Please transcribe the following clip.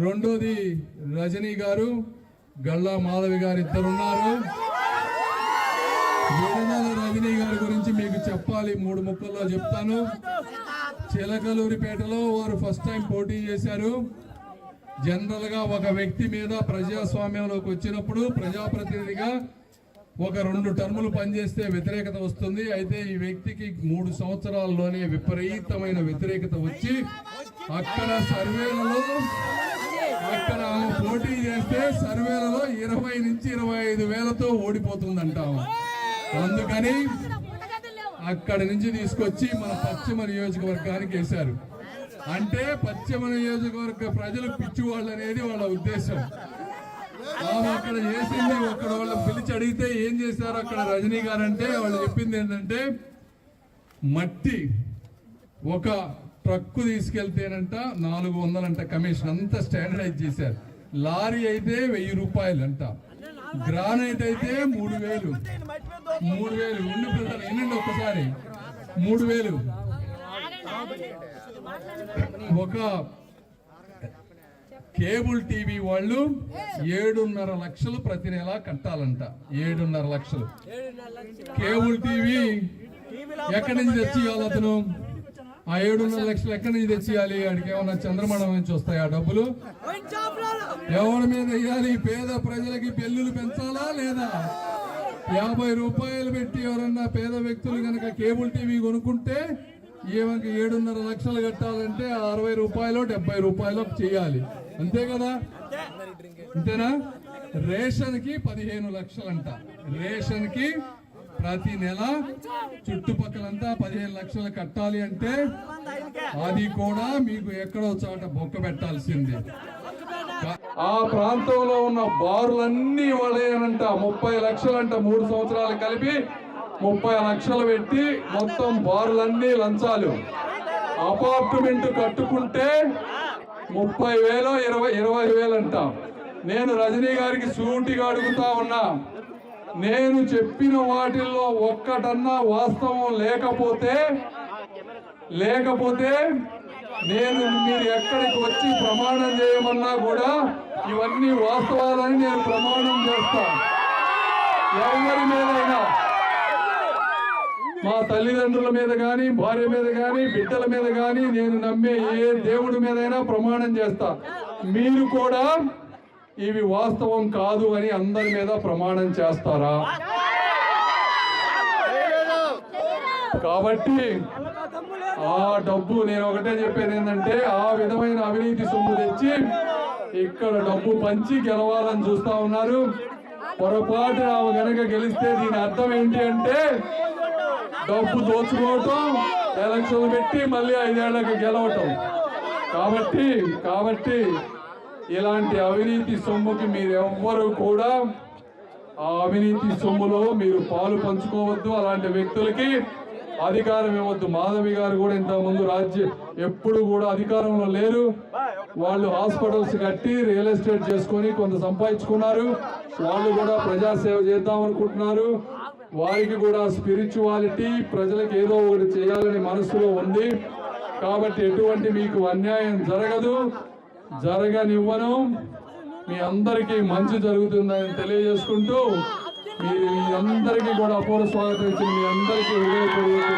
రెండోది రజనీ గారు గల్లా మాధవి గారు ఇద్దరున్నారు విడుదల రజనీ గారి గురించి మీకు చెప్పాలి మూడు ముక్కల్లో చెప్తాను. చిలకలూరిపేటలో వారు ఫస్ట్ టైం పోటీ చేశారు. జనరల్గా ఒక వ్యక్తి మీద ప్రజాస్వామ్యంలోకి వచ్చినప్పుడు ప్రజాప్రతినిధిగా ఒక రెండు టర్ములు పనిచేస్తే వ్యతిరేకత వస్తుంది. అయితే ఈ వ్యక్తికి మూడు సంవత్సరాల్లోనే విపరీతమైన వ్యతిరేకత వచ్చి అక్కడ సర్వేలలో సర్వేలలో ఇరవై నుంచి ఇరవై ఐదు వేలతో ఓడిపోతుందంటాము అందుకని అక్కడి నుంచి తీసుకొచ్చి మన పశ్చిమ నియోజకవర్గానికి వేశారు. అంటే పశ్చిమ నియోజకవర్గ ప్రజలు పిచ్చివాళ్ళు అనేది వాళ్ళ ఉద్దేశం. ఆమె అక్కడ చేసింది అక్కడ వాళ్ళు పిలిచి అడిగితే ఏం చేశారు అక్కడ రజనీ గారు అంటే వాళ్ళు చెప్పింది ఏంటంటే మట్టి ఒక ట్రక్కు తీసుకెళ్తేనంట నాలుగు వందలంట కమిషన్ అంతా స్టాండర్డైజ్ చేశారు. లారీ అయితే వెయ్యి రూపాయలు అంట గ్రానైట్ అయితే మూడు వేలు. మూడు వేలు. ఉండి పిల్లలు వినండి ఒక్కసారి? మూడు వేలు. ఒక కేబుల్ టీవీ వాళ్ళు ఏడున్నర లక్షలు ప్రతి నెల కట్టాలంట. ఏడున్నర లక్షలు. కేబుల్ టీవీ ఎక్కడి నుంచి తెచ్చియాలి అతను? ఆ ఏడున్నర లక్షలు ఎక్కడి నుంచి తెచ్చియాలి వాడికి ఏమన్నా చంద్రమండలం నుంచి వస్తాయి ఆ డబ్బులు? ఎవరి మీద ఇవ్వాలి పేద ప్రజలకి పెళ్ళిళ్ళు పెంచాలా లేదా? యాభై రూపాయలు పెట్టి ఎవరన్నా పేద వ్యక్తులు కనుక కేబుల్ టీవీ కొనుక్కుంటే ఈమెకి ఏడున్నర లక్షలు కట్టాలంటే అరవై రూపాయలు డెబ్బై రూపాయలు చేయాలి. అంతే కదా? అంతేనా? రేషన్కి పదిహేను లక్షలంట. రేషన్కి ప్రతి నెల చుట్టుపక్కలంతా పదిహేను లక్షలు కట్టాలి అంటే అది కూడా మీకు ఎక్కడో చోట బొక్క పెట్టాల్సింది. ఆ ప్రాంతంలో ఉన్న బారులన్నీ వాళ్ళేనంట ముప్పై లక్షలంట మూడు సంవత్సరాలు కలిపి ముప్పై లక్షలు పెట్టి మొత్తం బారులన్నీ లంచాలు. అపార్ట్మెంట్ కట్టుకుంటే ముప్పై వేలు ఇరవై ఇరవై వేలంట. నేను రజనీ గారికి సూటిగా అడుగుతా ఉన్నా. నేను చెప్పిన వాటిల్లో ఒక్కటన్నా వాస్తవం లేకపోతే లేకపోతే నేను మీరు ఎక్కడికి వచ్చి ప్రమాణం చేయమన్నా కూడా ఇవన్నీ వాస్తవాలని నేను ప్రమాణం చేస్తాను ఎవరి మీదైనా. మా తల్లిదండ్రుల మీద కానీ భార్య మీద కానీ బిడ్డల మీద కానీ నేను నమ్మే ఏ దేవుడి మీదైనా ప్రమాణం చేస్తా. మీరు కూడా ఇవి వాస్తవం కాదు అని అందరి మీద ప్రమాణం చేస్తారా? కాబట్టి ఆ డబ్బు నేను ఒకటే చెప్పేది ఏంటంటే ఆ విధమైన అవినీతి సొమ్ము తెచ్చి ఇక్కడ డబ్బు పంచి గెలవాలని చూస్తా ఉన్నారు. పొరపాటు ఆమె గనక గెలిస్తే దీని అర్థం ఏంటి అంటే డబ్బు దోచుకోవటం ఎలక్షన్లు పెట్టి మళ్ళీ ఐదేళ్ళకు గెలవటం. కాబట్టి కాబట్టి ఇలాంటి అవినీతి సొమ్ముకి మీరెవ్వరు కూడా ఆ అవినీతి సొమ్ములో మీరు పాలు పంచుకోవద్దు. అలాంటి వ్యక్తులకి అధికారం ఇవ్వద్దు. మాధవి గారు కూడా ఇంత ముందు రాజ్య ఎప్పుడు కూడా అధికారంలో లేరు. వాళ్ళు హాస్పిటల్స్ కట్టి రియల్ ఎస్టేట్ చేసుకొని కొంత సంపాదించుకున్నారు. వాళ్ళు కూడా ప్రజాసేవ చేద్దాం అనుకుంటున్నారు. వారికి కూడా స్పిరిచువాలిటీ ప్రజలకు ఏదో ఒకటి చేయాలని మనసులో ఉంది. కాబట్టి ఎటువంటి మీకు అన్యాయం జరగదు. జరగనివ్వను. మీ అందరికీ మంచి జరుగుతుందని తెలియజేసుకుంటూ మీ మీ అందరికీ కూడా అపూర్వ స్వాగతం ఇచ్చిన మీ అందరికీ హృదయపూర్వక